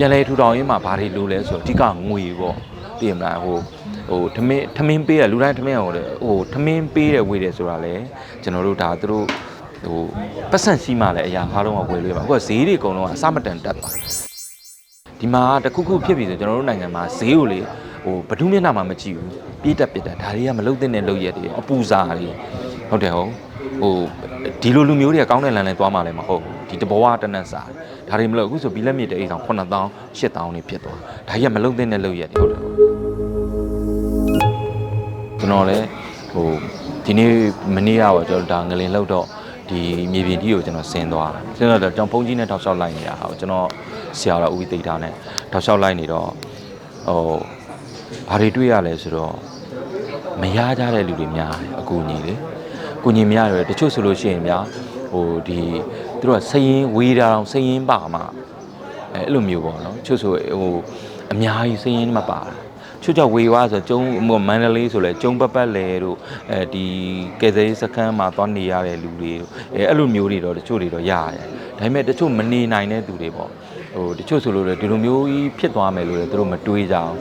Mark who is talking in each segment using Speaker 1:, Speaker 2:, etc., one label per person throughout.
Speaker 1: ပြန်လဲထူထောင်ရေးမှာဘာတွေလိုလဲဆိုတော့အဓိကငွေပေါ့သိရမလားဟိုဟိုထမင်းထမင်းပေးရလူတိုင်းထမင်းဟိုလေဟိုထမင်းပေးတယ်ဝေးတယ်ဆိုတာလေကျွန်တော်တို့ဒါသူတို့ဟိုပတ်စံစီးမှလည်းအရာအားလုံးကဝယ်လို့ရပါအခုကဈေးတွေအကုန်လုံးကအစမတန်တက်သွားဒီမှာတခုခုဖြစ်ပြီဆိုကျွန်တော်တို့နိုင်ငံမှာဈေးကိုလေဟိုဘဒုမျက်နှာမှာမကြည့်ဘူးပြေးတက်ပြစ်တက်ဒါတွေကမလုတ်တဲ့နဲ့လုတ်ရက်တွေအပူစားတွေဟုတ်တယ်ဟုတ် ဟိုဒီလိုလူမျိုးတွေကကောင်းတဲ့လမ်းလဲသွားမှလည်းမဟုတ်ဘူးဒီတဘောကတနက်စားဒါတွေမလို့အခုဆိုဘီလက်မြစ်တဲ့အိမ်ဆောင်9000 8000နေဖြစ်သွားဒါကြီးကမလုတ်တဲ့နဲ့လုတ်ရက်တွေဟုတ်တယ်ဟုတ်ကျွန်တော်လည်းဟိုဒီနေ့မနေ့ကပေါ့ကျွန်တော်ဒါငလင်လောက်တော့ဒီမြေပြင်ကြီးကိုကျွန်တော်ဆင်းသွားဆင်းတော့ကျွန်တော်ဖုန်းကြီးနဲ့ထောက်လျှောက်လိုက်နေတာဟာကျွန်တော်ဆရာတော်ဦးဝိသိတာနဲ့ထောက်လျှောက်လိုက်နေတော့ဟိုဘာတွေတွေ့ရလဲဆိုတော့မရကြတဲ့လူတွေများတယ်အကူညီလေအ ကူညီများတယ်တချို့ဆိုလို့ရှိရင်များဟိုဒီသူတို့ကစရင်ဝေးတာအောင်စရင်ပါမှာအဲအဲ့လိုမျိုးပေါ့နော်တချို့ဆိုဟိုအများကြီးစရင်မပါတာချို့ကြောင့်ဝေဝါဆိုကျုံဟိုမန္တလေးဆိုလဲကျုံပတ်ပတ်လဲတို့အဲဒီကယ်ဆယ်ရေးစခန်းမှာသွားနေရတဲ့လူတွေတို့အဲအဲ့လိုမျိုးတွေတော့တချို့တွေတော့ရတယ်ဒါပေမဲ့တချို့မနေနိုင်တဲ့သူတွေပေါ့ဟိုတချို့ဆိုလို့လေဒီလိုမျိုးကြီးဖြစ်သွားမယ်လို့လည်းသူတို့မတွေးကြအောင်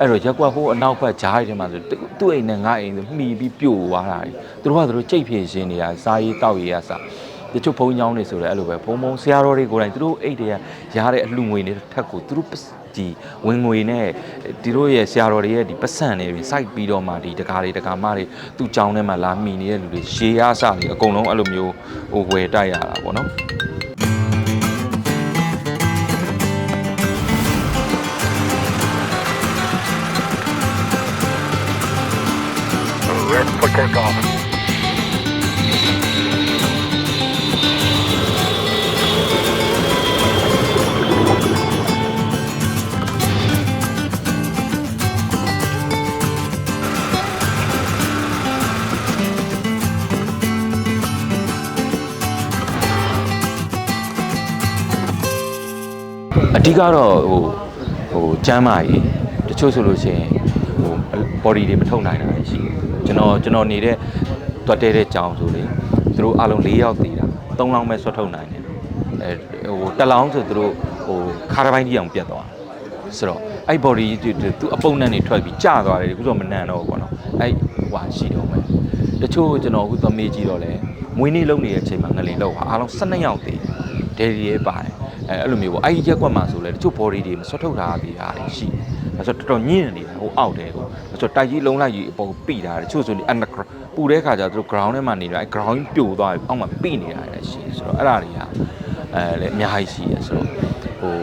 Speaker 1: အဲ့တော့ရက်ကွက်ဟိုအနောက်ဘက်ဂျားတွေထဲမှာဆိုသူသူ့အိမ်နဲ့ငါအိမ်ဆိုမှီပြီးပြိုသွားတာတွေသူတို့ကသူတို့ကြိတ်ဖြည့်ရှင်းနေတာစားရေးတောက်ရေးရစားတချို့ဘုံကြောင်းတွေဆိုလည်းအဲ့လိုပဲဘုံဘုံဆရာတော်တွေကိုယ်တိုင်သူတို့အိတ်တွေကရတဲ့အလှငွေတွေထက်ကိုသူတို့ဒီဝင်ငွေနဲ့ဒီတို့ရဲ့ဆရာတော်တွေရဲ့ဒီပတ်စံတွေပြီး site ပြီးတော့မှဒီတကားတွေတကားမတွေသူ့ကြောင်းထဲမှာလာမိနေတဲ့လူတွေရေရစတွေအကုန်လုံးအဲ့လိုမျိုးဟိုဝယ်တိုက်ရတာပေါ့နော်
Speaker 2: Red for takeoff.
Speaker 1: အဓိကတော့ဟိုဟိုကျမ်းမာရေးတချို့ဆိုလို့ရှိရင် ဟို body တွေမထုတ်နိုင်တာလည်းရှိတယ်ကျွန်တော်ကျွန်တော်နေတဲ့တွတ်တဲတဲ့ကြောင်ဆိုလေသူတို့အလုံး၄ယောက်တည်တာ၃လောင်းပဲဆွတ်ထုတ်နိုင်တယ်အဲဟိုတစ်လောင်းဆိုသူတို့ဟိုခါးတစ်ပိုင်းကြီးအောင်ပြတ်သွားဆိုတော့အဲ့ body ကြီးသူအပုံနဲ့နေထွက်ပြီးကျသွားတယ်အခုဆိုမနန်တော့ဘူးပေါ့နော်အဲ့ဟွာရှိတော့မယ်တချို့ကျွန်တော်အခုသမီးကြီးတော့လဲမွေးနေ့လုပ်နေတဲ့အချိန်မှာငလင်လောက်ဟာအားလုံး12ယောက်တည်တယ်ဒယ်ရီရဲပါတယ် အဲအဲ့လိုမျိုးပေါ့အဲ့ဒီရက်ကွက်မှာဆိုလဲတချို့ body တွေမဆွတ်ထုတ်ထားသေးတာတွေရှိတယ်ဒါဆိုတော်တော်ညင်းနေတာဟိုအောက်တယ်ကိုဒါဆိုတိုက်ကြီးလုံးလိုက်ကြီးအပေါ်ပိတာတယ်တချို့ဆိုလေ underground ပူတဲ့ခါကျသူတို့ ground ထဲမှာနေတာအဲ ground ကြီးပြိုသွားပြီအောက်မှာပိနေတာလည်းရှိတယ်ဆိုတော့အဲ့ဒါတွေကအဲလည်းအများကြီးရှိရဆိုတော့ဟို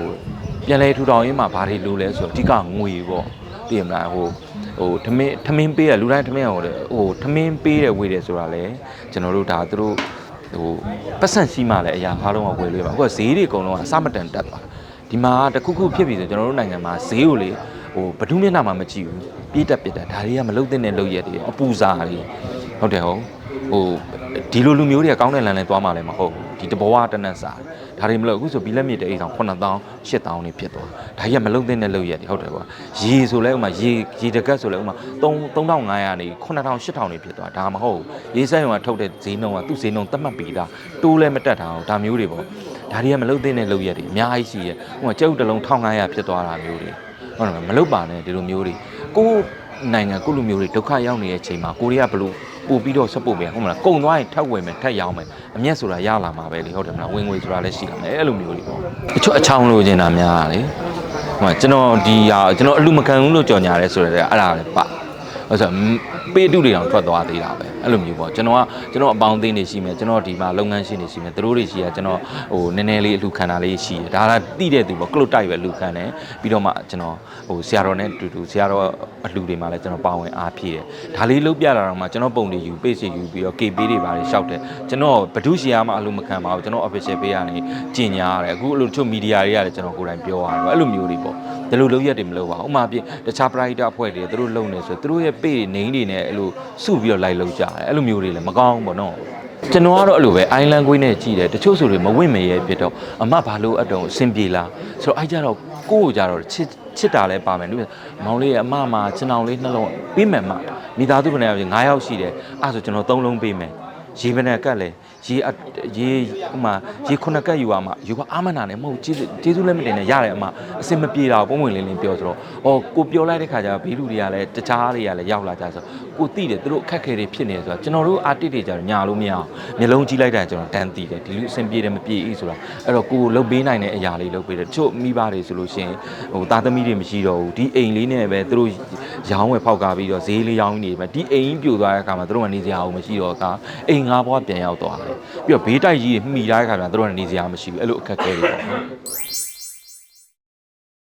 Speaker 1: ပြန်လဲထူထောင်ရေးမှာဘာတွေလိုလဲဆိုတော့အဓိကငွေပေါ့သိရမလားဟိုဟိုထမင်းထမင်းပေးရလူတိုင်းထမင်းဟိုလေဟိုထမင်းပေးတယ်ဝေးတယ်ဆိုတာလေကျွန်တော်တို့ဒါသူတို့ ဟိုပတ်စံစီးမှလည်းအရာအားလုံးကဝယ်လို့ရပါအခုကဈေးတွေအကုန်လုံးကအစမတန်တက်သွားဒီမှာတခုခုဖြစ်ပြီဆိုကျွန်တော်တို့နိုင်ငံမှာဈေးကိုလေဟိုဘဒုမျက်နှာမှာမကြည့်ဘူးပြေးတက်ပြစ်တက်ဒါတွေကမလုတ်တဲ့နဲ့လုတ်ရက်တွေအပူစားတွေဟုတ်တယ်ဟုတ်ဟို ဒီလိုလူမျိုးတွေကကောင်းတဲ့လမ်းလဲသွားမှလည်းမဟုတ်ဘူးဒီတဘောကတနက်စားဒါတွေမလို့အခုဆိုဘီလက်မြစ်တဲ့အိမ်ဆောင်9000 8000နေဖြစ်သွားဒါကြီးကမလုတ်တဲ့နဲ့လုတ်ရက်တွေဟုတ်တယ်ကွာရေဆိုလဲဥမာရေရေတကက်ဆိုလဲဥမာ3 3500နေ9000 8000နေဖြစ်သွားဒါမဟုတ်ဘူးရေဆိုင်ကထုတ်တဲ့ဈေးနှုန်းကသူ့ဈေးနှုန်းသတ်မှတ်ပြီးသားတိုးလဲမတက်တာအောင်ဒါမျိုးတွေပေါ့ဒါတွေကမလုတ်တဲ့နဲ့လုတ်ရက်တွေအများကြီးရှိရဲ့ဥမာကျုပ်တစ်လုံး1500ဖြစ်သွားတာမျိုးတွေဟုတ်တယ်မလုတ်ပါနဲ့ဒီလိုမျိုးတွေကိုယ့်နိုင်ငံကိုယ့်လူမျိုးတွေဒုက္ခရောက်နေတဲ့အချိန်မှာကိုရီးယားဘလို့ ပို့ပြီးတော့ support ပေးရဟုတ်မလားကုံသွားရင်ထပ်ဝင်မယ်ထပ်ရောင်းမယ်အမျက်ဆိုတာရလာမှာပဲလေဟုတ်တယ်မလားဝင်ငွေဆိုတာလည်းရှိလာမယ်အဲ့လိုမျိုးတွေပေါ့တချို့အချောင်းလိုချင်တာများတာလေဟိုကျွန်တော်ဒီဟာကျွန်တော်အလူမကန်ဘူးလို့ကြော်ညာရဲဆိုရဲအဲ့ဒါလည်းပါဟုတ်ဆိုပေးတုတွေတောင်ထွက်သွားသေးတာပဲအဲ့လိုမျိုးပေါ့ကျွန်တော်ကကျွန်တော်အပေါင်းအသင်းတွေရှိမယ်ကျွန်တော်ဒီမှာလုပ်ငန်းရှင်တွေရှိမယ်သူတို့တွေရှိရကျွန်တော်ဟိုနည်းနည်းလေးအလူခံတာလေးရှိတယ်ဒါကတိတဲ့သူပေါ့ကလုတ်တိုက်ပဲအလူခံတယ်ပြီးတော့မှကျွန်တော်ဟိုဆရာတော်နဲ့တူတူဆရာတော်အလူတွေမှာလည်းကျွန်တော်ပါဝင်အားဖြည့်တယ်ဒါလေးလုတ်ပြတာတော့မှကျွန်တော်ပုံတွေယူပေးစီယူပြီးတော့ KB တွေပါလေရှောက်တယ်ကျွန်တော်ဘဒုရှိရမှအလူမခံပါဘူးကျွန်တော် official ပေးရနေကြင်ညာရတယ်အခုအလိုတချို့ media တွေကလည်းကျွန်တော်ကိုယ်တိုင်ပြောရတယ်အဲ့လိုမျိုးတွေပေါ့ဒီလိုလုပ်ရက်တွေမလုပ်ပါဘူးဥမာပြတခြား private အဖွဲ့တွေသူတို့လုပ်နေဆိုသူတို့ရဲ့ page နေနေနဲ့အဲ့လိုစုပြီးတော့ live လုပ်ကြတယ်အဲ့လိုမျိုးတွေလည်းမကောင်းဘူးပေါ့နော်ကျွန်တော်ကတော့အဲ့လိုပဲ island ကွေးနဲ့ကြည့်တယ်တချို့ဆိုတွေမဝင့်မရဲဖြစ်တော့အမဘာလို့အတုံအဆင်ပြေလားဆိုတော့အဲ့ကြတော့ကိုယ့်ကိုကြတော့ချစ် ချစ်တာလည်းပါမယ်လို့မောင်လေးရဲ့အမမှာချင်အောင်လေးနှလုံးပေးမယ်မမိသားစုဘယ်နဲ့9ယောက်ရှိတယ်အဲ့ဆိုကျွန်တော်3လုံးပေးမယ်ရေဘယ်နဲ့ကတ်လဲရေအရေဟိုမှာရေခုနှစ်ကက်ယူရမှာယူကအာမနာနဲ့မဟုတ်ကျေးဇူးကျေးဇူးလည်းမတင်နဲ့ရတယ်အမအစင်မပြေတာကိုပုံဝင်လင်းလင်းပြောဆိုတော့အော်ကိုပြောလိုက်တဲ့ခါကျတော့ဘေးလူတွေကလည်းတခြားတွေကလည်းရောက်လာကြဆိုကိုသိတယ်သူတို့အခက်ခဲတွေဖြစ်နေတယ်ဆိုတော့ကျွန်တော်တို့အာတစ်တွေကြတော့ညာလို့မရအောင်မျိုးလုံးကြီးလိုက်တာကျွန်တော်တန်းသိတယ်ဒီလူအစင်ပြေတယ်မပြေဘူးဆိုတာအဲ့တော့ကိုလှုပ်ပေးနိုင်တဲ့အရာလေးလှုပ်ပေးတယ်တချို့မိဘတွေဆိုလို့ရှိရင်ဟိုသားသမီးတွေမရှိတော့ဘူးဒီအိမ်လေးနဲ့ပဲသူတို့ရောင်းဝယ်ဖောက်ကားပြီးတော့ဈေးလေးရောင်းနေပဲဒီအိမ်ပြိုသွားတဲ့အခါမှာသူတို့ကနေစရာအောင်မရှိတော့ကအိမ်ငါးဘွားပြန်ရောက်သွားတယ်ပြီးတော့ဘေးတိုက်ကြီးတွေမှီထားတဲ့အခါမှာသူတို့ကနေစရာမရှိဘူးအဲ့လိုအခက်ခဲတွေပေါ့